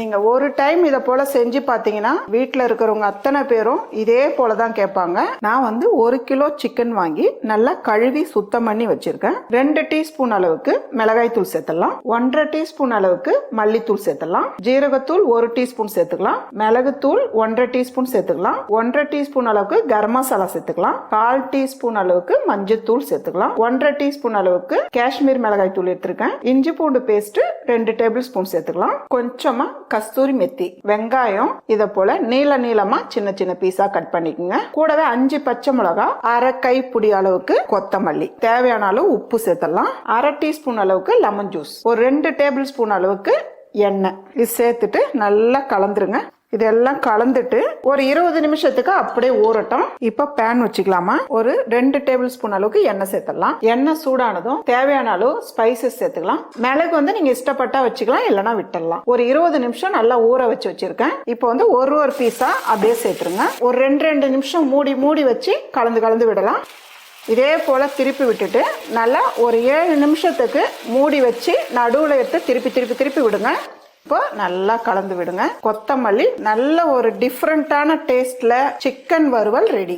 நீங்க ஒரு டைம் இதை போல செஞ்சு பாத்தீங்கன்னா வீட்டில் இருக்கிறவங்க அத்தனை பேரும் இதே போல தான் கேட்பாங்க. நான் வந்து ஒரு கிலோ சிக்கன் வாங்கி நல்லா கழுவி சுத்தம் பண்ணி வச்சிருக்கேன். ரெண்டு டீஸ்பூன் அளவுக்கு மிளகாய் தூள் சேர்த்துடலாம். ஒன்றரை டீஸ்பூன் அளவுக்கு மல்லித்தூள் சேர்த்துடலாம். ஜீரகத்தூள் ஒரு டீஸ்பூன் சேர்த்துக்கலாம். மிளகுத்தூள் ஒன்றரை டீஸ்பூன் சேர்த்துக்கலாம். ஒன்றரை டீஸ்பூன் அளவுக்கு கரம் மசாலா சேர்த்துக்கலாம். கால் டீஸ்பூன் அளவுக்கு மஞ்சத்தூள் சேர்த்துக்கலாம். ஒன்றரை டீஸ்பூன் அளவுக்கு காஷ்மீர் மிளகாய் தூள் எடுத்திருக்கேன். இஞ்சி பூண்டு பேஸ்ட் ரெண்டு டேபிள் ஸ்பூன் சேர்த்துக்கலாம். கொஞ்சமா கஸ்தூரி மெத்தி வெங்காயம் இத போல நீள நீளமா சின்ன சின்ன பீஸா கட் பண்ணிக்கோங்க. கூடவே அஞ்சு பச்சை மிளகா அரை புடி அளவுக்கு கொத்தமல்லி. தேவையான அளவு உப்பு சேர்த்தலாம் அரை டீஸ்பூன் அளவுக்கு லெமன் ஜூஸ் ஒரு ரெண்டு டேபிள் ஸ்பூன் அளவுக்கு எண்ணெய். இது சேர்த்துட்டு நல்லா கலந்துருங்க. இதெல்லாம் கலந்துட்டு ஒரு இருபது நிமிஷத்துக்கு அப்படியே ஊறட்டும். இப்ப பேன் வச்சுக்கலாமா? ஒரு ரெண்டு டேபிள் ஸ்பூன் அளவுக்கு எண்ணெய் சேர்த்துடலாம். எண்ணெய் சூடானதும் தேவையான அளவு ஸ்பைசஸ் சேர்த்துக்கலாம். மிளகு வந்து நீங்க இஷ்டப்பட்டா வச்சுக்கலாம் இல்லைன்னா விட்டுடலாம். ஒரு இருபது நிமிஷம் நல்லா ஊற வச்சு வச்சிருக்கேன். இப்போ வந்து ஒரு ஒரு பீஸா அப்படியே சேர்த்துருங்க. ஒரு ரெண்டு ரெண்டு நிமிஷம் மூடி மூடி வச்சு கலந்து கலந்து விடலாம். இதே போல திருப்பி விட்டுட்டு நல்லா ஒரு ஏழு நிமிஷத்துக்கு மூடி வச்சு நடுவில் எடுத்து திருப்பி திருப்பி திருப்பி விடுங்க. இப்போ நல்லா கலந்து விடுங்க. கொத்தமல்லி நல்ல ஒரு டிஃப்ரெண்ட்டான டேஸ்ட்ல சிக்கன் வறுவல் ரெடி